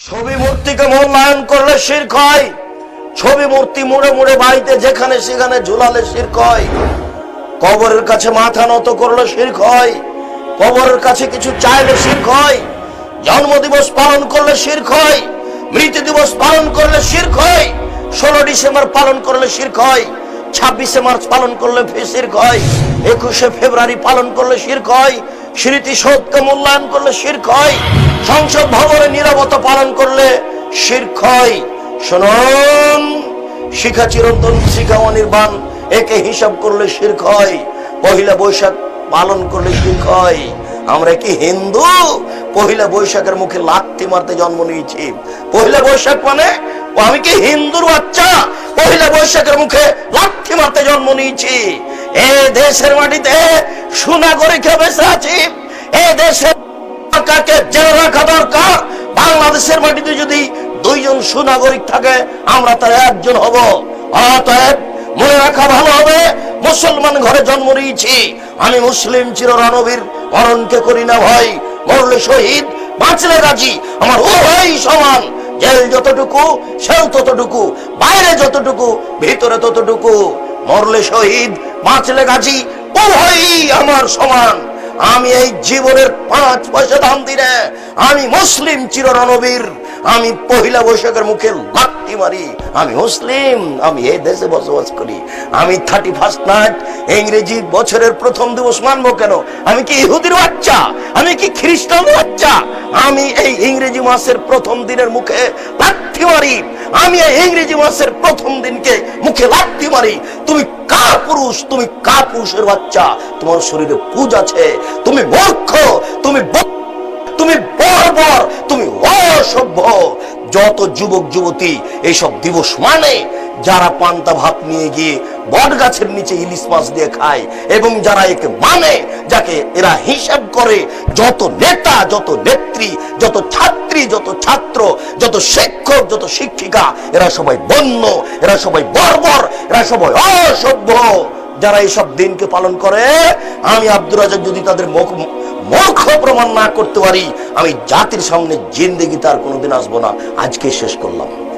ছবি মূর্তিকে মূল্যায়ন করলে শির্ক হয়। ছবি মূর্তি মুড়ে মুড়ে বাড়িতে যেখানে সেখানে ঝুলালে শির্ক হয়। কবরের কাছে মাথা নত করলে শির্ক হয়। কবরের কাছে কিছু চাইলে শির্ক হয়। জন্মদিবস পালন করলে শির্ক হয়। মৃত্যু দিবস পালন করলে শির্ক হয়। ষোলো ডিসেম্বর পালন করলে শির্ক হয়। ছাব্বিশে মার্চ পালন করলে শির্ক হয়। একুশে ফেব্রুয়ারি পালন করলে শির্ক হয়। স্মৃতিসৌধকে মূল্যায়ন করলে শির্ক হয়, সংসদ ভবনে নিরাপত্তা পালন করলে শির্ক হয়। শুনুন, শিখা চিরন্তন, শিখা অনির্বাণ, একে হিসাব করলে শির্ক হয়, পহিলা বৈশাখ পালন করলে শির্ক হয়। আমরা কি হিন্দু? পহিলা বৈশাখের মুখে লাথি মারতে জন্ম নিয়েছি। পহিলা বৈশাখ মানে আমি কি হিন্দুর বাচ্চা? পহিলা বৈশাখের মুখে লাথি মারতে জন্ম নিয়েছি। এ দেশের মাটিতে সুনাগরিক বেঁচে আছি এ সরকারকে রাখা দরকার? বাংলাদেশের মাটিতে যদি দুইজন সুনাগরিক থাকে, আমরা তার একজন হব। অতএব মনে রাখা ভালো হবে, মুসলমান ঘরে জন্ম নিয়েছি। আমি মুসলিম চির রণবীর মরণকে করি না ভয় মরলে শহীদ, বাঁচলে রাজি। আমার উভয় সমান। জেল যতটুকু সেও ততটুকু, বাইরে যতটুকু, ভিতরে ততটুকু। মরলে শহীদ, বাঁচলে গাজী উভয়ই আমার সমান। আমি এই জীবনের পাঁচ পয়সা দাম দিনে আমি মুসলিম চির রণবীর আমি পহিলা বৈশাখের মুখে লাত্তি মারি। আমি মুসলিম, আমি এই দেশে বসবাস করি। আমি থার্টি ফার্স্ট নাইট ইংরেজি বছরের প্রথম দিবস মানবো কেন? আমি কি ইহুদির বাচ্চা? আমি কি খ্রিস্টান বাচ্চা? আমি এই ইংরেজি মাসের প্রথম দিনের মুখে লাত্তি মারি। আমি এই ইংরেজি মাসের প্রথম দিনকে মুখে লাত্তি মারি। তুমি কা পুরুষ, তুমি কা পুরুষের বাচ্চা। তোমার শরীরে পুজ আছে। তুমি মূর্খ, তুমি ব- তুমি বর্বর তুমি অসভ্য। যত যুবক, যুবতী এইসব দিবস মানে যারা পান্তা ভাত নিয়ে গিয়ে বট গাছের নিচে ইলিশ মাছ দিয়ে খায় এবং যারা একে মানে যাকে এরা হিসাব করে যত নেতা, যত নেত্রী, যত ছাত্রী, যত ছাত্র, যত শিক্ষক, যত শিক্ষিকা, এরা সবাই বন্য, এরা সবাই বর্বর, এরা সবাই অসভ্য। যারা এইসব দিনকে পালন করে, আমি আব্দুর রাজাক যদি তাদের মুখ মূর্খ প্রমাণ না করতে পারি, আমি জাতির সামনে জিন্দেগি তার কোনোদিন আসব না। আজকে শেষ করলাম।